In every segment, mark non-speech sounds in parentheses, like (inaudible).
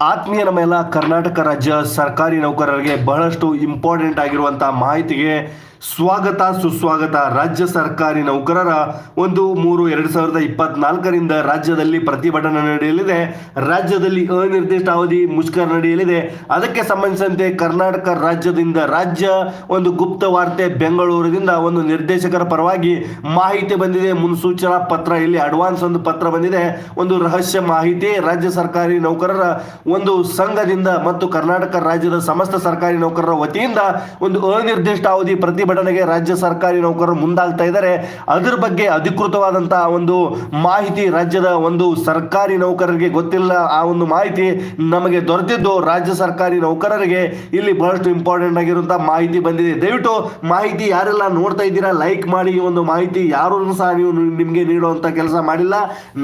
ಆತ್ಮೀಯ ನಮ್ಮ ಎಲ್ಲ ಕರ್ನಾಟಕ ರಾಜ್ಯ ಸರ್ಕಾರಿ ನೌಕರರಿಗೆ ಬಹಳಷ್ಟು ಇಂಪಾರ್ಟೆಂಟ್ ಆಗಿರುವಂತಹ ಮಾಹಿತಿಗೆ ಸ್ವಾಗತ ಸುಸ್ವಾಗತ ರಾಜ್ಯ ಸರ್ಕಾರಿ ನೌಕರರ ಒಂದು ಮೂರು ಎರಡು ಸಾವಿರದ ಇಪ್ಪತ್ನಾಲ್ಕರಿಂದ ರಾಜ್ಯದಲ್ಲಿ ಪ್ರತಿಭಟನೆ ನಡೆಯಲಿದೆ. ರಾಜ್ಯದಲ್ಲಿ ಅನಿರ್ದಿಷ್ಟ ಅವಧಿ ಮುಷ್ಕರ ನಡೆಯಲಿದೆ. ಅದಕ್ಕೆ ಸಂಬಂಧಿಸಿದಂತೆ ಕರ್ನಾಟಕ ರಾಜ್ಯದಿಂದ ರಾಜ್ಯ ಒಂದು ಗುಪ್ತ ವಾರ್ತೆ ಬೆಂಗಳೂರಿನಿಂದ ಒಂದು ನಿರ್ದೇಶಕರ ಪರವಾಗಿ ಮಾಹಿತಿ ಬಂದಿದೆ. ಮುನ್ಸೂಚನಾ ಪತ್ರ, ಇಲ್ಲಿ ಅಡ್ವಾನ್ಸ್ ಒಂದು ಪತ್ರ ಬಂದಿದೆ. ಒಂದು ರಹಸ್ಯ ಮಾಹಿತಿ, ರಾಜ್ಯ ಸರ್ಕಾರಿ ನೌಕರರ ಒಂದು ಸಂಘದಿಂದ ಮತ್ತು ಕರ್ನಾಟಕ ರಾಜ್ಯದ ಸಮಸ್ತ ಸರ್ಕಾರಿ ನೌಕರರ ವತಿಯಿಂದ ಒಂದು ಅನಿರ್ದಿಷ್ಟ ಅವಧಿ ಪ್ರತಿಭಟನೆಗೆ ರಾಜ್ಯ ಸರ್ಕಾರಿ ನೌಕರರು ಮುಂದಾಗ್ತಾ ಇದ್ದಾರೆ. ಅದರ ಬಗ್ಗೆ ಅಧಿಕೃತವಾದಂತಹ ಒಂದು ಮಾಹಿತಿ ರಾಜ್ಯದ ಒಂದು ಸರ್ಕಾರಿ ನೌಕರರಿಗೆ ಗೊತ್ತಿಲ್ಲ. ಆ ಒಂದು ಮಾಹಿತಿ ನಮಗೆ ದೊರೆತಿದ್ದು ರಾಜ್ಯ ಸರ್ಕಾರಿ ನೌಕರರಿಗೆ. ಇಲ್ಲಿ ಬಹಳಷ್ಟು ಇಂಪಾರ್ಟೆಂಟ್ ಆಗಿರುವಂತಹ ಮಾಹಿತಿ ಬಂದಿದೆ. ದಯವಿಟ್ಟು ಮಾಹಿತಿ ಯಾರೆಲ್ಲ ನೋಡ್ತಾ ಇದ್ದೀರಾ ಲೈಕ್ ಮಾಡಿ ಈ ಒಂದು ಮಾಹಿತಿ. ಯಾರು ಸಹ ನೀವು ನಿಮಗೆ ನೀಡುವಂತ ಕೆಲಸ ಮಾಡಿಲ್ಲ.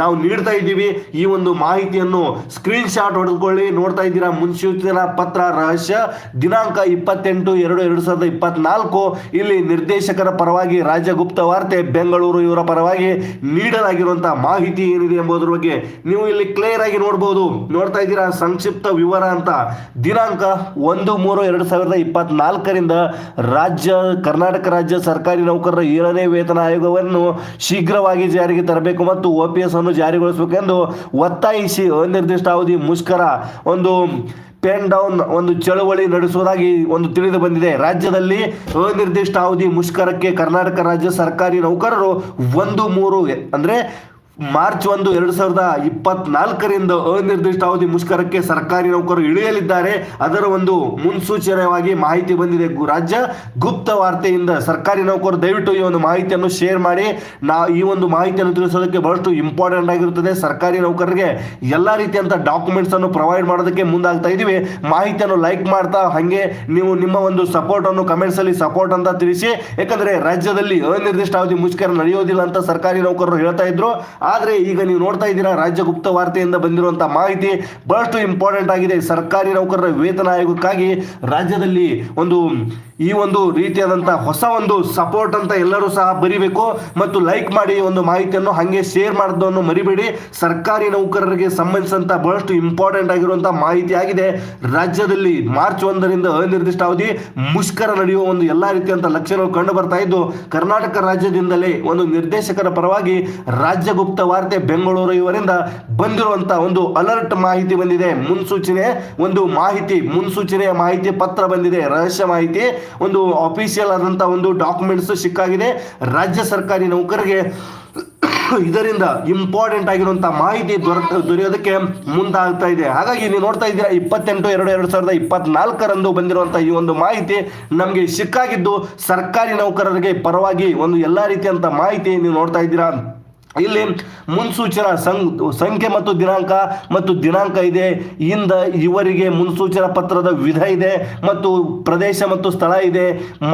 ನಾವು ನೀಡ್ತಾ ಇದ್ದೀವಿ. ಈ ಒಂದು ಮಾಹಿತಿಯನ್ನು ಸ್ಕ್ರೀನ್ ಶಾಟ್ ಹೊಡೆದುಕೊಳ್ಳಿ. ನೋಡ್ತಾ ಇದ್ದೀರಾ, ಮುನ್ಸೂಚನಾ ಪತ್ರ ರಹಸ್ಯ ದಿನಾಂಕ ಇಪ್ಪತ್ತೆಂಟು ಎರಡು ಎರಡು ಸಾವಿರದ ಇಪ್ಪತ್ನಾಲ್ಕು. ಇಲ್ಲಿ ನಿರ್ದೇಶಕರ ಪರವಾಗಿ ರಾಜ್ಯ ಗುಪ್ತ ವಾರ್ತೆ ಬೆಂಗಳೂರು ಇವರ ಪರವಾಗಿ ನೀಡಲಾಗಿರುವಂತಹ ಮಾಹಿತಿ ಏನಿದೆ ಎಂಬುದರ ಬಗ್ಗೆ ನೀವು ಇಲ್ಲಿ ಕ್ಲಿಯರ್ ಆಗಿ ನೋಡಬಹುದು ನೋಡ್ತಾ ಇದ್ದೀರಾ? ಸಂಕ್ಷಿಪ್ತ ವಿವರ ಅಂತ. ದಿನಾಂಕ ಒಂದು ಮೂರು ಎರಡು ಸಾವಿರದ ಇಪ್ಪತ್ನಾಲ್ಕರಿಂದ ರಾಜ್ಯ, ಕರ್ನಾಟಕ ರಾಜ್ಯ ಸರ್ಕಾರಿ ನೌಕರರ ಏಳನೇ ವೇತನ ಆಯೋಗವನ್ನು ಶೀಘ್ರವಾಗಿ ಜಾರಿಗೆ ತರಬೇಕು ಮತ್ತು ಒ ಪಿ ಎಸ್ ಅನ್ನು ಜಾರಿಗೊಳಿಸಬೇಕೆಂದು ಒತ್ತಾಯಿಸಿ ಅನಿರ್ದಿಷ್ಟ ಅವಧಿ ಮುಷ್ಕರ ಒಂದು ಪೆನ್ ಡೌನ್ ಒಂದು ಚಳುವಳಿ ನಡೆಸುವುದಾಗಿ ಒಂದು ತಿಳಿದು ಬಂದಿದೆ. ರಾಜ್ಯದಲ್ಲಿ ಅನಿರ್ದಿಷ್ಟ ಅವಧಿ ಮುಷ್ಕರಕ್ಕೆ ಕರ್ನಾಟಕ ರಾಜ್ಯ ಸರ್ಕಾರಿ ನೌಕರರು ಒಂದು ಮೂರು ಅಂದ್ರೆ ಮಾರ್ಚ್ ಒಂದು ಎರಡು ಸಾವಿರದ ಇಪ್ಪತ್ನಾಲ್ಕರಿಂದ ಅನಿರ್ದಿಷ್ಟ ಅವಧಿ ಮುಷ್ಕರಕ್ಕೆ ಸರ್ಕಾರಿ ನೌಕರರು ಇಳಿಯಲಿದ್ದಾರೆ. ಅದರ ಒಂದು ಮುನ್ಸೂಚನೆಯಾಗಿ ಮಾಹಿತಿ ಬಂದಿದೆ. ರಾಜ್ಯ ಗುಪ್ತ ವಾರ್ತೆಯಿಂದ ಸರ್ಕಾರಿ ನೌಕರರು ದಯವಿಟ್ಟು ಈ ಒಂದು ಮಾಹಿತಿಯನ್ನು ಶೇರ್ ಮಾಡಿ. ನಾ ಈ ಒಂದು ಮಾಹಿತಿಯನ್ನು ತಿಳಿಸೋದಕ್ಕೆ ಬಹಳಷ್ಟು ಇಂಪಾರ್ಟೆಂಟ್ ಆಗಿರುತ್ತದೆ. ಸರ್ಕಾರಿ ನೌಕರರಿಗೆ ಎಲ್ಲ ರೀತಿಯಂತ ಡಾಕ್ಯುಮೆಂಟ್ಸ್ ಅನ್ನು ಪ್ರೊವೈಡ್ ಮಾಡೋದಕ್ಕೆ ಮುಂದಾಗ್ತಾ ಇದೀವಿ ಮಾಹಿತಿಯನ್ನು ಲೈಕ್ ಮಾಡ್ತಾ, ಹಾಗೆ ನೀವು ನಿಮ್ಮ ಒಂದು ಸಪೋರ್ಟ್ ಅನ್ನು ಕಮೆಂಟ್ಸ್ ಅಲ್ಲಿ ಸಪೋರ್ಟ್ ಅಂತ ತಿಳಿಸಿ. ಯಾಕಂದ್ರೆ ರಾಜ್ಯದಲ್ಲಿ ಅನಿರ್ದಿಷ್ಟ ಅವಧಿ ಮುಷ್ಕರ ನಡೆಯೋದಿಲ್ಲ ಅಂತ ಸರ್ಕಾರಿ ನೌಕರರು ಹೇಳ್ತಾ ಇದ್ರು. ಆದ್ರೆ ಈಗ ನೀವು ನೋಡ್ತಾ ಇದ್ದೀರಾ, ರಾಜ್ಯ ಗುಪ್ತ ವಾರ್ತೆಯಿಂದ ಬಂದಿರುವಂಥ ಮಾಹಿತಿ ಬಹಳಷ್ಟು ಇಂಪಾರ್ಟೆಂಟ್ ಆಗಿದೆ. ಸರ್ಕಾರಿ ನೌಕರರ ವೇತನ ಆಯೋಗಕ್ಕಾಗಿ ರಾಜ್ಯದಲ್ಲಿ ಒಂದು, ಈ ಒಂದು ರೀತಿಯಾದಂಥ ಹೊಸ ಒಂದು ಸಪೋರ್ಟ್ ಅಂತ ಎಲ್ಲರೂ ಸಹ ಬರಿಬೇಕು ಮತ್ತು ಲೈಕ್ ಮಾಡಿ ಒಂದು ಮಾಹಿತಿಯನ್ನು ಹಾಗೆ ಶೇರ್ ಮಾಡೋದನ್ನು ಮರಿಬೇಡಿ. ಸರ್ಕಾರಿ ನೌಕರರಿಗೆ ಸಂಬಂಧಿಸಿದಂಥ ಬಹಳಷ್ಟು ಇಂಪಾರ್ಟೆಂಟ್ ಆಗಿರುವಂಥ ಮಾಹಿತಿ ಆಗಿದೆ. ರಾಜ್ಯದಲ್ಲಿ ಮಾರ್ಚ್ ಒಂದರಿಂದ ಅನಿರ್ದಿಷ್ಟ ಅವಧಿ ಮುಷ್ಕರ ನಡೆಯುವ ಒಂದು ಎಲ್ಲ ರೀತಿಯಂತ ಲಕ್ಷಣಗಳು ಕಂಡು ಬರ್ತಾ ಇದ್ದು, ಕರ್ನಾಟಕ ರಾಜ್ಯದಿಂದಲೇ ಒಂದು ನಿರ್ದೇಶಕರ ಪರವಾಗಿ ರಾಜ್ಯ ಗುಪ್ತ ವಾರ್ತೆ ಬೆಂಗಳೂರು ಇವರಿಂದ ಬಂದಿರುವಂತಹ ಒಂದು ಅಲರ್ಟ್ ಮಾಹಿತಿ ಬಂದಿದೆ. ಮುನ್ಸೂಚನೆ, ಒಂದು ಮಾಹಿತಿ, ಮುನ್ಸೂಚನೆಯ ಮಾಹಿತಿ ಪತ್ರ ಬಂದಿದೆ. ರಹಸ್ಯ ಮಾಹಿತಿ, ಒಂದು ಅಫಿಷಿಯಲ್ ಆದಂತಹ ಒಂದು ಡಾಕ್ಯುಮೆಂಟ್ಸ್ ಸಿಕ್ಕಾಗಿದೆ. ರಾಜ್ಯ ಸರ್ಕಾರಿ ನೌಕರಿಗೆ ಇದರಿಂದ ಇಂಪಾರ್ಟೆಂಟ್ ಆಗಿರುವಂತಹ ಮಾಹಿತಿ ದೊರಕ, ದೊರೆಯೋದಕ್ಕೆ ಮುಂದಾಗ್ತಾ ಇದೆ. ಹಾಗಾಗಿ ನೀವು ನೋಡ್ತಾ ಇದ್ದೀರಾ, ಇಪ್ಪತ್ತೆಂಟು, ಎರಡು ಎರಡು ಸಾವಿರದ ಇಪ್ಪತ್ನಾಲ್ಕರಂದು ಬಂದಿರುವಂತಹ ಈ ಒಂದು ಮಾಹಿತಿ ನಮಗೆ ಸಿಕ್ಕಾಗಿದ್ದು ಸರ್ಕಾರಿ ನೌಕರರಿಗೆ ಪರವಾಗಿ ಒಂದು ಎಲ್ಲ ರೀತಿಯಂತ ಮಾಹಿತಿ ನೀವು ನೋಡ್ತಾ ಇದ್ದೀರಾ. ಇಲ್ಲಿ ಮುನ್ಸೂಚನಾ ಸಂಖ್ಯೆ ಮತ್ತು ದಿನಾಂಕ ಮತ್ತು ದಿನಾಂಕ ಇದೆ. ಇಂದ ಇವರಿಗೆ ಮುನ್ಸೂಚನಾ ಪತ್ರದ ವಿಧ ಇದೆ ಮತ್ತು ಪ್ರದೇಶ ಮತ್ತು ಸ್ಥಳ ಇದೆ.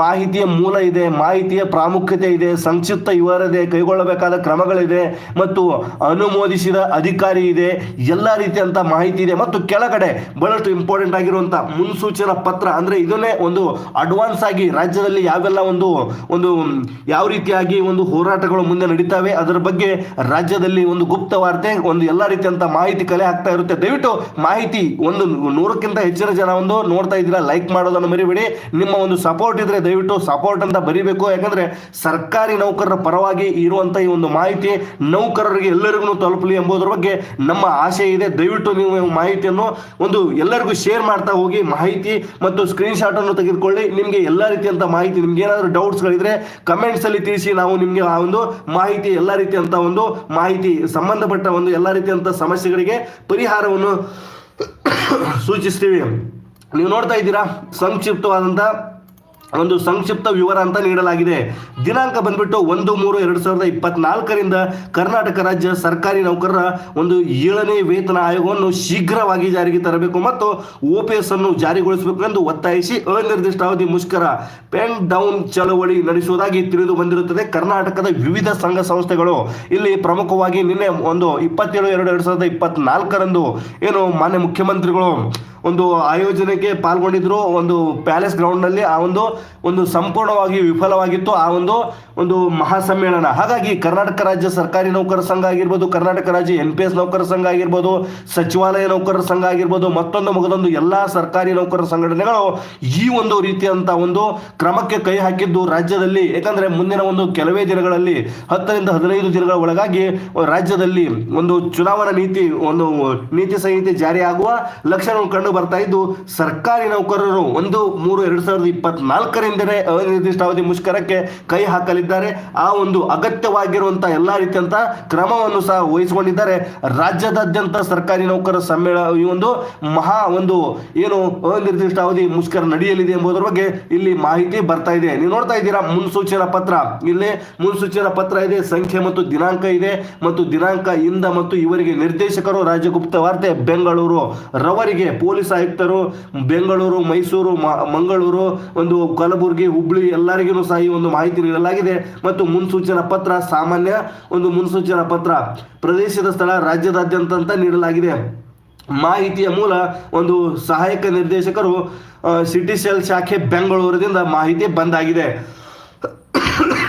ಮಾಹಿತಿಯ ಮೂಲ ಇದೆ. ಮಾಹಿತಿಯ ಪ್ರಾಮುಖ್ಯತೆ ಇದೆ. ಸಂಕ್ಷಿಪ್ತ ವಿವರ ಇದೆ ಕೈಗೊಳ್ಳಬೇಕಾದ ಕ್ರಮಗಳಿದೆ ಮತ್ತು ಅನುಮೋದಿಸಿದ ಅಧಿಕಾರಿ ಇದೆ. ಎಲ್ಲ ರೀತಿಯಂಥ ಮಾಹಿತಿ ಇದೆ ಮತ್ತು ಕೆಳಗಡೆ ಬಹಳಷ್ಟು ಇಂಪಾರ್ಟೆಂಟ್ ಆಗಿರುವಂಥ ಮುನ್ಸೂಚನಾ ಪತ್ರ ಅಂದರೆ ಇದನ್ನೇ ಒಂದು ಅಡ್ವಾನ್ಸ್ ಆಗಿ ರಾಜ್ಯದಲ್ಲಿ ಯಾವೆಲ್ಲ ಒಂದು ಒಂದು ಯಾವ ರೀತಿಯಾಗಿ ಒಂದು ಹೋರಾಟಗಳು ಮುಂದೆ ನಡೀತಾವೆ ಅದರ ಬಗ್ಗೆ ರಾಜ್ಯದಲ್ಲಿ ಒಂದು ಗುಪ್ತ ವಾರ್ತೆ, ಒಂದು ಎಲ್ಲ ರೀತಿಯಂತ ಮಾಹಿತಿ ಕಲೆ ಆಗ್ತಾ ಇರುತ್ತೆ. ದಯವಿಟ್ಟು ಮಾಹಿತಿ ಒಂದು ನೂರಕ್ಕಿಂತ ಹೆಚ್ಚಿನ ಜನ ಒಂದು ನೋಡ್ತಾ ಇದ್ದೀರಾ ಲೈಕ್ ಮಾಡೋದನ್ನು ಮರಿಬೇಡಿ. ನಿಮ್ಮ ಒಂದು ಸಪೋರ್ಟ್ ಇದ್ರೆ ದಯವಿಟ್ಟು ಸಪೋರ್ಟ್ ಅಂತ ಬರಿಬೇಕು. ಯಾಕಂದ್ರೆ ಸರ್ಕಾರಿ ನೌಕರರ ಪರವಾಗಿ ಇರುವಂತ ಈ ಒಂದು ಮಾಹಿತಿ ನೌಕರರಿಗೆ ಎಲ್ಲರಿಗೂ ತಲುಪಲಿ ಎಂಬುದರ ಬಗ್ಗೆ ನಮ್ಮ ಆಸೆ ಇದೆ. ದಯವಿಟ್ಟು ನೀವು ಮಾಹಿತಿಯನ್ನು ಒಂದು ಎಲ್ಲರಿಗೂ ಶೇರ್ ಮಾಡ್ತಾ ಹೋಗಿ, ಮಾಹಿತಿ ಮತ್ತು ಸ್ಕ್ರೀನ್ ಶಾಟ್ ಅನ್ನು ತೆಗೆದುಕೊಳ್ಳಿ. ನಿಮಗೆ ಎಲ್ಲ ರೀತಿಯಂತ ಮಾಹಿತಿ ನಿಮ್ಗೆ ಏನಾದರೂ ಡೌಟ್ಸ್ ಗಳಿದ್ರೆ ಕಮೆಂಟ್ಸ್ ಅಲ್ಲಿ ತಿಳಿಸಿ ನಾವು ನಿಮಗೆ ಆ ಒಂದು ಮಾಹಿತಿ ಎಲ್ಲ ರೀತಿಯಂತ ಒಂದು ಮಾಹಿತಿ ಸಂಬಂಧಪಟ್ಟ ಒಂದು ಎಲ್ಲ ರೀತಿಯಂತ ಸಮಸ್ಯೆಗಳಿಗೆ ಪರಿಹಾರವನ್ನು (coughs) ಸೂಚಿಸ್ತೀವಿ. ನೀವು ನೋಡ್ತಾ ಇದ್ದೀರಾ ಸಂಕ್ಷಿಪ್ತವಾದಂಥ ಒಂದು ಸಂಕ್ಷಿಪ್ತ ವಿವರ ಅಂತ ನೀಡಲಾಗಿದೆ. ದಿನಾಂಕ ಬಂದ್ಬಿಟ್ಟು ಒಂದು ಮೂರು ಎರಡು ಸಾವಿರದ ಇಪ್ಪತ್ನಾಲ್ಕರಿಂದ ಕರ್ನಾಟಕ ರಾಜ್ಯ ಸರ್ಕಾರಿ ನೌಕರರ ಒಂದು ಏಳನೇ ವೇತನ ಆಯೋಗವನ್ನು ಶೀಘ್ರವಾಗಿ ಜಾರಿಗೆ ತರಬೇಕು ಮತ್ತು ಒ ಪಿ ಎಸ್ ಅನ್ನು ಜಾರಿಗೊಳಿಸಬೇಕು ಎಂದು ಒತ್ತಾಯಿಸಿ ಅನಿರ್ದಿಷ್ಟ ಅವಧಿ ಮುಷ್ಕರ ಪೆನ್ ಡೌನ್ ಚಳವಳಿ ನಡೆಸುವುದಾಗಿ ತಿಳಿದು ಬಂದಿರುತ್ತದೆ. ಕರ್ನಾಟಕದ ವಿವಿಧ ಸಂಘ ಸಂಸ್ಥೆಗಳು ಇಲ್ಲಿ ಪ್ರಮುಖವಾಗಿ ನಿನ್ನೆ ಒಂದು ಇಪ್ಪತ್ತೇಳು ಎರಡು ಎರಡು ಸಾವಿರದ ಇಪ್ಪತ್ನಾಲ್ಕರಂದು ಏನು ಮಾನ್ಯ ಮುಖ್ಯಮಂತ್ರಿಗಳು ಒಂದು ಆಯೋಜನೆಗೆ ಪಾಲ್ಗೊಂಡಿದ್ರು. ಒಂದು ಪ್ಯಾಲೇಸ್ ಗ್ರೌಂಡ್ನಲ್ಲಿ ಆ ಒಂದು ಒಂದು ಸಂಪೂರ್ಣವಾಗಿ ವಿಫಲವಾಗಿತ್ತು ಆ ಒಂದು ಒಂದು ಮಹಾಸಮ್ಮೇಳನ. ಹಾಗಾಗಿ ಕರ್ನಾಟಕ ರಾಜ್ಯ ಸರ್ಕಾರಿ ನೌಕರ ಸಂಘ ಆಗಿರ್ಬೋದು, ಕರ್ನಾಟಕ ರಾಜ್ಯ ಎನ್ ಪಿ ಎಸ್ ನೌಕರ ಸಂಘ ಆಗಿರ್ಬೋದು, ಸಚಿವಾಲಯ ನೌಕರರ ಸಂಘ ಆಗಿರ್ಬೋದು, ಮತ್ತೊಂದು ಮಗದೊಂದು ಎಲ್ಲ ಸರ್ಕಾರಿ ನೌಕರರ ಸಂಘಟನೆಗಳು ಈ ಒಂದು ರೀತಿಯಂತ ಒಂದು ಕ್ರಮಕ್ಕೆ ಕೈ ಹಾಕಿದ್ದು ರಾಜ್ಯದಲ್ಲಿ. ಯಾಕಂದ್ರೆ ಮುಂದಿನ ಒಂದು ಕೆಲವೇ ದಿನಗಳಲ್ಲಿ, ಹತ್ತರಿಂದ ಹದಿನೈದು ದಿನಗಳ ಒಳಗಾಗಿ ರಾಜ್ಯದಲ್ಲಿ ಒಂದು ಚುನಾವಣಾ ನೀತಿ, ಒಂದು ನೀತಿ ಸಂಹಿತೆ ಜಾರಿಯಾಗುವ ಲಕ್ಷಣಗಳು ಕಂಡು ಬರ್ತಾ ಇದ್ದು, ಸರ್ಕಾರಿ ನೌಕರರು ಒಂದು ಮೂರು ಎರಡ್ ಸಾವಿರದ ಇಪ್ಪತ್ನಾಲ್ಕರಿಂದಲೇ ಅನಿರ್ದಿಷ್ಟಾವಧಿ ಮುಷ್ಕರಕ್ಕೆ ಕೈ ಹಾಕಲಿದ್ದಾರೆ. ಆ ಒಂದು ಅಗತ್ಯವಾಗಿರುವಂತಹ ಎಲ್ಲಾ ರೀತಿಯಂತ ಕ್ರಮವನ್ನು ಸಹ ವಹಿಸಿಕೊಂಡಿದ್ದಾರೆ. ರಾಜ್ಯದಾದ್ಯಂತ ಸರ್ಕಾರಿ ನೌಕರರ ಸಮ್ಮೇಳನ ಈ ಒಂದು ಮಹಾ ಒಂದು ಏನು ಅನಿರ್ದಿಷ್ಟಾವಧಿ ಮುಷ್ಕರ ನಡೆಯಲಿದೆ ಎಂಬುದರ ಬಗ್ಗೆ ಇಲ್ಲಿ ಮಾಹಿತಿ ಬರ್ತಾ ಇದೆ. ನೀವು ನೋಡ್ತಾ ಇದ್ದೀರಾ, ಮುನ್ಸೂಚನಾ ಪತ್ರ. ಇಲ್ಲಿ ಮುನ್ಸೂಚನಾ ಪತ್ರ ಇದೆ, ಸಂಖ್ಯೆ ಮತ್ತು ದಿನಾಂಕ ಇದೆ ಮತ್ತು ದಿನಾಂಕ ಇಂದ ಮತ್ತು ಇವರಿಗೆ ನಿರ್ದೇಶಕರು ರಾಜ್ಯ ಗುಪ್ತ ವಾರ್ತೆ, ಬೆಂಗಳೂರು ರವರಿಗೆ ಪೊಲೀಸ್ ಆಯುಕ್ತರು, ಬೆಂಗಳೂರು, ಮೈಸೂರು ಮಂಗಳೂರು ಒಂದು ಕಲಬುರಗಿ, ಹುಬ್ಳಿ ಎಲ್ಲರಿಗೂ ಸಹ ಈ ಒಂದು ಮಾಹಿತಿ ನೀಡಲಾಗಿದೆ. ಮತ್ತು ಮುನ್ಸೂಚನಾ ಪತ್ರ, ಸಾಮಾನ್ಯ ಒಂದು ಮುನ್ಸೂಚನಾ ಪತ್ರ ಪ್ರದೇಶದ ಸ್ಥಳ ರಾಜ್ಯದಾದ್ಯಂತ ಅಂತ ನೀಡಲಾಗಿದೆ. ಮಾಹಿತಿಯ ಮೂಲ ಒಂದು ಸಹಾಯಕ ನಿರ್ದೇಶಕರು ಸಿಟಿ ಸೆಲ್ ಶಾಖೆ, ಬೆಂಗಳೂರಿನಿಂದ ಮಾಹಿತಿ ಬಂದಾಗಿದೆ.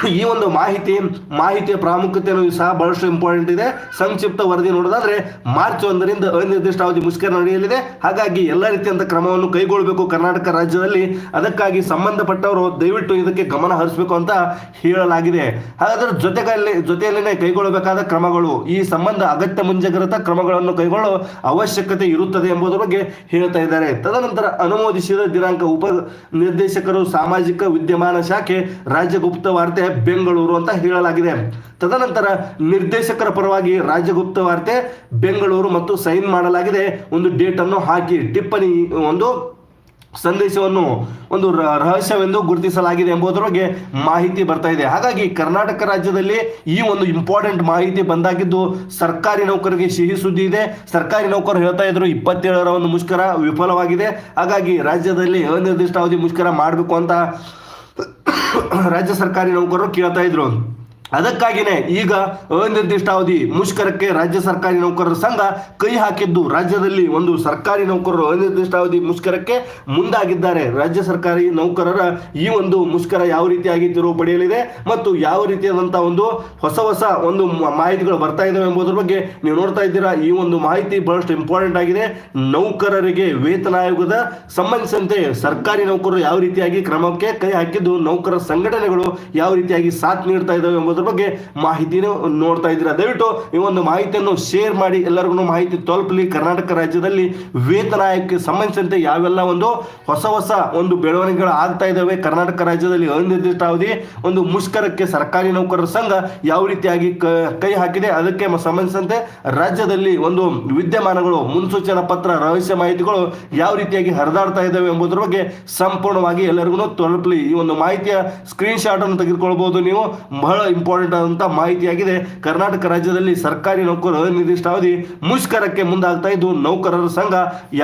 ಈ ಒಂದು ಮಾಹಿತಿ, ಮಾಹಿತಿಯ ಪ್ರಾಮುಖ್ಯತೆಯನ್ನು ಸಹ ಬಹಳಷ್ಟು ಇಂಪಾರ್ಟೆಂಟ್ ಇದೆ. ಸಂಕ್ಷಿಪ್ತ ವರದಿ ನೋಡೋದಾದ್ರೆ ಮಾರ್ಚ್ ಒಂದರಿಂದ ಅನಿರ್ದಿಷ್ಟಾವಧಿ ಮುಷ್ಕರ ನಡೆಯಲಿದೆ. ಹಾಗಾಗಿ ಎಲ್ಲ ರೀತಿಯಂತ ಕ್ರಮವನ್ನು ಕೈಗೊಳ್ಳಬೇಕು ಕರ್ನಾಟಕ ರಾಜ್ಯದಲ್ಲಿ. ಅದಕ್ಕಾಗಿ ಸಂಬಂಧಪಟ್ಟವರು ದಯವಿಟ್ಟು ಇದಕ್ಕೆ ಗಮನ ಹರಿಸಬೇಕು ಅಂತ ಹೇಳಲಾಗಿದೆ. ಹಾಗಾದ್ರೆ ಜೊತೆಗಲ್ಲಿ, ಜೊತೆಯಲ್ಲಿನೇ ಕೈಗೊಳ್ಳಬೇಕಾದ ಕ್ರಮಗಳು, ಈ ಸಂಬಂಧ ಅಗತ್ಯ ಮುಂಜಾಗ್ರತಾ ಕ್ರಮಗಳನ್ನು ಕೈಗೊಳ್ಳುವ ಅವಶ್ಯಕತೆ ಇರುತ್ತದೆ ಎಂಬುದರ ಬಗ್ಗೆ ಹೇಳ್ತಾ ಇದ್ದಾರೆ. ತದನಂತರ ಅನುಮೋದಿಸಿದ ದಿನಾಂಕ ಉಪ ನಿರ್ದೇಶಕರು ಸಾಮಾಜಿಕ ವಿದ್ಯಮಾನ ಶಾಖೆ, ರಾಜ್ಯ ಗುಪ್ತ ವಾರ್ತೆ ಬೆಂಗಳೂರು ಅಂತ ಹೇಳಲಾಗಿದೆ. ತದನಂತರ ನಿರ್ದೇಶಕರ ಪರವಾಗಿ ರಾಜಗುಪ್ತ ವಾರ್ತೆ ಬೆಂಗಳೂರು ಮತ್ತು ಸೈನ್ ಮಾಡಲಾಗಿದೆ. ಒಂದು ಡೇಟ್ ಅನ್ನು ಹಾಕಿ ಟಿಪ್ಪಣಿ, ಒಂದು ಸಂದೇಶವನ್ನು, ಒಂದು ರಹಸ್ಯವೆಂದು ಗುರುತಿಸಲಾಗಿದೆ ಎಂಬುದರ ಬಗ್ಗೆ ಮಾಹಿತಿ ಬರ್ತಾ ಇದೆ. ಹಾಗಾಗಿ ಕರ್ನಾಟಕ ರಾಜ್ಯದಲ್ಲಿ ಈ ಒಂದು ಇಂಪಾರ್ಟೆಂಟ್ ಮಾಹಿತಿ ಬಂದಾಗಿದ್ದು ಸರ್ಕಾರಿ ನೌಕರಿಗೆ ಸಿಹಿ ಸುದ್ದಿ ಇದೆ. ಸರ್ಕಾರಿ ನೌಕರು ಹೇಳ್ತಾ ಇದ್ರು ಇಪ್ಪತ್ತೇಳರ ಒಂದು ಮುಷ್ಕರ ವಿಫಲವಾಗಿದೆ. ಹಾಗಾಗಿ ರಾಜ್ಯದಲ್ಲಿ ಅನಿರ್ದಿಷ್ಟಾವಧಿ ಮುಷ್ಕರ ಮಾಡಬೇಕು ಅಂತ (coughs) ರಾಜ್ಯ ಸರ್ಕಾರಿ ನೌಕರರು ಕೇಳ್ತಾ ಇದ್ರು ಅದಕ್ಕಾಗಿನೇ ಈಗ ಅನಿರ್ದಿಷ್ಟಾವಧಿ ಮುಷ್ಕರಕ್ಕೆ ರಾಜ್ಯ ಸರ್ಕಾರಿ ನೌಕರರ ಸಂಘ ಕೈ ಹಾಕಿದ್ದು ರಾಜ್ಯದಲ್ಲಿ ಒಂದು ಸರ್ಕಾರಿ ನೌಕರರು ಅನಿರ್ದಿಷ್ಟಾವಧಿ ಮುಷ್ಕರಕ್ಕೆ ಮುಂದಾಗಿದ್ದಾರೆ. ರಾಜ್ಯ ಸರ್ಕಾರಿ ನೌಕರರ ಈ ಒಂದು ಮುಷ್ಕರ ಯಾವ ರೀತಿಯಾಗಿ ತಿರುವು ಪಡೆಯಲಿದೆ ಮತ್ತು ಯಾವ ರೀತಿಯಾದಂತಹ ಒಂದು ಹೊಸ ಹೊಸ ಒಂದು ಮಾಹಿತಿಗಳು ಬರ್ತಾ ಇದಾವೆ ಎಂಬುದರ ಬಗ್ಗೆ ನೀವು ನೋಡ್ತಾ ಇದ್ದೀರಾ. ಈ ಒಂದು ಮಾಹಿತಿ ಬಹಳಷ್ಟು ಇಂಪಾರ್ಟೆಂಟ್ ಆಗಿದೆ. ನೌಕರರಿಗೆ ವೇತನ ಆಯೋಗದ ಸಂಬಂಧಿಸಿದಂತೆ ಸರ್ಕಾರಿ ನೌಕರರು ಯಾವ ರೀತಿಯಾಗಿ ಕ್ರಮಕ್ಕೆ ಕೈ ಹಾಕಿದ್ದು ನೌಕರರ ಸಂಘಟನೆಗಳು ಯಾವ ರೀತಿಯಾಗಿ ಸಾಥ್ ನೀಡ್ತಾ ಇದ್ದಾವೆ ಎಂಬುದರ ಬಗ್ಗೆ ಮಾಹಿತಿನ ನೋಡ್ತಾ ಇದ್ದೀರಾ? ದಯವಿಟ್ಟು ಈ ಒಂದು ಮಾಹಿತಿಯನ್ನು ಶೇರ್ ಮಾಡಿ, ಎಲ್ಲರಿಗೂ ಮಾಹಿತಿ ತಲುಪಲಿ. ಕರ್ನಾಟಕ ರಾಜ್ಯದಲ್ಲಿ ವೇತನ ಆಯೋಗಕ್ಕೆ ಸಂಬಂಧಿಸಿದಂತೆ ಯಾವೆಲ್ಲ ಒಂದು ಹೊಸ ಹೊಸ ಒಂದು ಬೆಳವಣಿಗೆಗಳು ಆಗ್ತಾ ಇದ್ದಾವೆ? ಕರ್ನಾಟಕ ರಾಜ್ಯದಲ್ಲಿ ಅನಿರ್ದಿಷ್ಟಾವಧಿ ಒಂದು ಮುಷ್ಕರಕ್ಕೆ ಸರ್ಕಾರಿ ನೌಕರರ ಸಂಘ ಯಾವ ರೀತಿಯಾಗಿ ಕ- ಹಾಕಿದೆ? ಅದಕ್ಕೆ ಸಂಬಂಧಿಸಿದಂತೆ ರಾಜ್ಯದಲ್ಲಿ ಒಂದು ವಿದ್ಯಮಾನಗಳು, ಮುನ್ಸೂಚನಾ ಪತ್ರ, ರಹಸ್ಯ ಮಾಹಿತಿಗಳು ಯಾವ ರೀತಿಯಾಗಿ ಹರಿದಾಡ್ತಾ ಇದ್ದಾವೆ ಎಂಬುದರ ಬಗ್ಗೆ ಸಂಪೂರ್ಣವಾಗಿ ಎಲ್ಲರಿಗೂ ತಲುಪಲಿ. ಈ ಒಂದು ಮಾಹಿತಿಯ ಸ್ಕ್ರೀನ್ ಶಾಟ್ ಅನ್ನು ತೆಗೆದುಕೊಳ್ಬಹುದು ನೀವು. ಬಹಳ ಇಂಪಾರ್ಟೆಂಟ್ ಆದಂತ ಮಾಹಿತಿಯಾಗಿದೆ. ಕರ್ನಾಟಕ ರಾಜ್ಯದಲ್ಲಿ ಸರ್ಕಾರಿ ನೌಕರರು ಅನಿರ್ದಿಷ್ಟಾವಧಿ ಮುಷ್ಕರಕ್ಕೆ ಮುಂದಾಗ್ತಾ ಇದ್ದು, ನೌಕರರ ಸಂಘ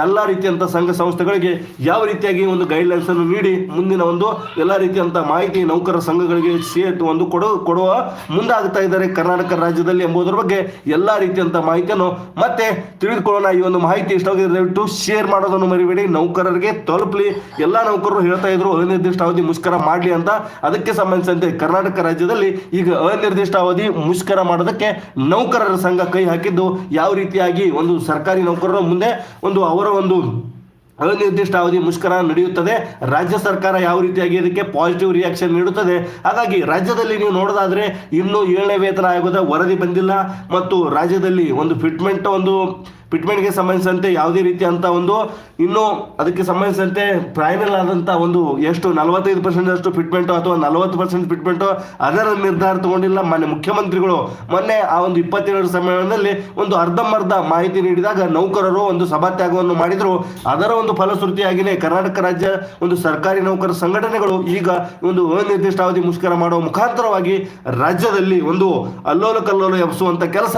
ಎಲ್ಲ ರೀತಿಯಂತ ಸಂಘ ಸಂಸ್ಥೆಗಳಿಗೆ ಯಾವ ರೀತಿಯಾಗಿ ಒಂದು ಗೈಡ್ಲೈನ್ಸ್ ಅನ್ನು ನೀಡಿ ಮುಂದಿನ ಒಂದು ಎಲ್ಲ ರೀತಿಯಂತ ಮಾಹಿತಿ ನೌಕರರ ಸಂಘಗಳಿಗೆ ಸೇರ್ ಒಂದು ಕೊಡು, ಕೊಡುವ ಮುಂದಾಗ್ತಾ ಇದ್ದಾರೆ ಕರ್ನಾಟಕ ರಾಜ್ಯದಲ್ಲಿ ಎಂಬುದರ ಬಗ್ಗೆ ಎಲ್ಲ ರೀತಿಯಂತ ಮಾಹಿತಿಯನ್ನು. ಮತ್ತೆ ತಿಳಿದುಕೊಳ್ಳೋಣ ಈ ಒಂದು ಮಾಹಿತಿ ಇಷ್ಟವಾಗಿದೆ ದಯವಿಟ್ಟು ಶೇರ್ ಮಾಡೋದನ್ನು ಮರಿಬೇಡಿ. ನೌಕರರಿಗೆ ತಲುಪಲಿ. ಎಲ್ಲ ನೌಕರರು ಹೇಳ್ತಾ ಇದ್ರು ಅನಿರ್ದಿಷ್ಟ ಅವಧಿ ಮುಷ್ಕರ ಮಾಡಲಿ ಅಂತ. ಅದಕ್ಕೆ ಸಂಬಂಧಿಸಿದಂತೆ ಕರ್ನಾಟಕ ರಾಜ್ಯದಲ್ಲಿ ಈಗ ಅನಿರ್ದಿಷ್ಟ ಅವಧಿ ಮುಷ್ಕರ ಮಾಡೋದಕ್ಕೆ ನೌಕರರ ಸಂಘ ಕೈ ಹಾಕಿದ್ದು ಯಾವ ರೀತಿಯಾಗಿ ಒಂದು ಸರ್ಕಾರಿ ನೌಕರರ ಮುಂದೆ ಒಂದು ಅವರ ಒಂದು ಅನಿರ್ದಿಷ್ಟ ಅವಧಿ ಮುಷ್ಕರ ನಡೆಯುತ್ತದೆ? ರಾಜ್ಯ ಸರ್ಕಾರ ಯಾವ ರೀತಿಯಾಗಿ ಇದಕ್ಕೆ ಪಾಸಿಟಿವ್ ರಿಯಾಕ್ಷನ್ ನೀಡುತ್ತದೆ? ಹಾಗಾಗಿ ರಾಜ್ಯದಲ್ಲಿ ನೀವು ನೋಡೋದಾದ್ರೆ ಇನ್ನೂ ಏಳನೇ ವೇತನ ಆಯೋಗದ ವರದಿ ಬಂದಿಲ್ಲ ಮತ್ತು ರಾಜ್ಯದಲ್ಲಿ ಒಂದು ಫಿಟ್ಮೆಂಟ್ ಒಂದು ಫಿಟ್ಮೆಂಟ್ಗೆ ಸಂಬಂಧಿಸಿದಂತೆ ಯಾವುದೇ ರೀತಿಯಂತ ಒಂದು ಇನ್ನು ಅದಕ್ಕೆ ಸಂಬಂಧಿಸಿದಂತೆ ಫೈನಲ್ ಆದಂಥ ಒಂದು ಎಷ್ಟು ನಲವತ್ತೈದು ಪರ್ಸೆಂಟ್ ಅಷ್ಟು ಫಿಟ್ಮೆಂಟ್ ಅಥವಾ ನಲವತ್ತು ಪರ್ಸೆಂಟ್ ಫಿಟ್ಮೆಂಟ್ ಅದರ ನಿರ್ಧಾರ ತಗೊಂಡಿಲ್ಲ ಮಾನ್ಯ ಮುಖ್ಯಮಂತ್ರಿಗಳು. ಮೊನ್ನೆ ಆ ಒಂದು ಇಪ್ಪತ್ತೇಳರ ಸಮ್ಮೇಳನದಲ್ಲಿ ಒಂದು ಅರ್ಧಂಬರ್ಧ ಮಾಹಿತಿ ನೀಡಿದಾಗ ನೌಕರರು ಒಂದು ಸಭಾತ್ಯಾಗವನ್ನು ಮಾಡಿದ್ರು. ಅದರ ಒಂದು ಫಲಶ್ರುತಿಯಾಗಿಯೇ ಕರ್ನಾಟಕ ರಾಜ್ಯ ಒಂದು ಸರ್ಕಾರಿ ನೌಕರ ಸಂಘಟನೆಗಳು ಈಗ ಒಂದು ಅನಿರ್ದಿಷ್ಟಾವಧಿ ಮುಷ್ಕರ ಮಾಡುವ ಮುಖಾಂತರವಾಗಿ ರಾಜ್ಯದಲ್ಲಿ ಒಂದು ಅಲ್ಲೋಲ ಕಲ್ಲೋಲ ಎಬ್ಸುವಂತ ಕೆಲಸ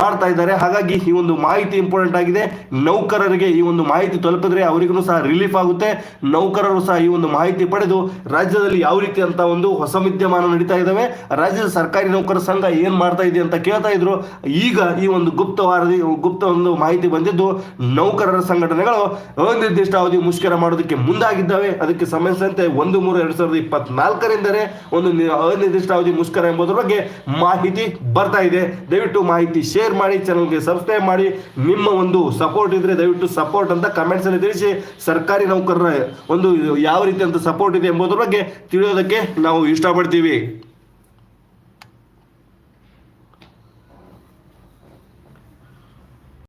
ಮಾಡ್ತಾ ಇದ್ದಾರೆ. ಹಾಗಾಗಿ ಈ ಒಂದು ಮಾಹಿತಿ ಇಂಪಾರ್ಟೆಂಟ್ ಇಂಪಾರ್ಟೆಂಟ್ ಆಗಿದೆ. ನೌಕರರಿಗೆ ಈ ಒಂದು ಮಾಹಿತಿ ತಲುಪಿದ್ರೆ ಅವರಿಗೂ ಸಹ ರಿಲೀಫ್ ಆಗುತ್ತೆ. ನೌಕರರು ಸಹ ಈ ಒಂದು ಮಾಹಿತಿ ಪಡೆದು ರಾಜ್ಯದಲ್ಲಿ ಯಾವ ರೀತಿ ಅಂತ ಒಂದು ಹೊಸ ವಿದ್ಯಮಾನ ನಡೀತಾ ಇದ್ದಾವೆ ರಾಜ್ಯದ ಸರ್ಕಾರಿ ನೌಕರ ಸಂಘ ಏನ್ ಮಾಡ್ತಾ ಇದೆ ಅಂತ ಕೇಳ್ತಾ ಇದ್ರು. ಈಗ ಈ ಒಂದು ಗುಪ್ತ ವಾರದಿ, ಗುಪ್ತ ಒಂದು ಮಾಹಿತಿ ಬಂದಿದ್ದು ನೌಕರರ ಸಂಘಟನೆಗಳು ಅನಿರ್ದಿಷ್ಟ ಅವಧಿ ಮುಷ್ಕರ ಮಾಡೋದಕ್ಕೆ ಮುಂದಾಗಿದ್ದಾವೆ. ಅದಕ್ಕೆ ಸಂಬಂಧಿಸಿದಂತೆ ಒಂದು ಮೂರು ಎರಡ್ ಸಾವಿರದ ಇಪ್ಪತ್ನಾಲ್ಕರಿಂದರೆ ಒಂದು ಅನಿರ್ದಿಷ್ಟ ಅವಧಿ ಮುಷ್ಕರ ಎಂಬುದರ ಬಗ್ಗೆ ಮಾಹಿತಿ ಬರ್ತಾ ಇದೆ. ದಯವಿಟ್ಟು ಮಾಹಿತಿ ಶೇರ್ ಮಾಡಿ ಚಾನಲ್ಗೆ ಸಬ್ಸ್ಕ್ರೈಬ್ ಮಾಡಿ. ಒಂದು ಸಪೋರ್ಟ್ ಇದ್ರೆ ದಯವಿಟ್ಟು ಸಪೋರ್ಟ್ ಅಂತ ಕಮೆಂಟ್ಸ್ ಅಲ್ಲಿ ತಿಳಿಸಿ. ಸರ್ಕಾರಿ ನೌಕರರ ಒಂದು ಯಾವ ರೀತಿ ಅಂತ ಸಪೋರ್ಟ್ ಇದೆ ಎಂಬುದರ ಬಗ್ಗೆ ತಿಳಿಯೋದಕ್ಕೆ ನಾವು ಇಷ್ಟಪಡ್ತೀವಿ.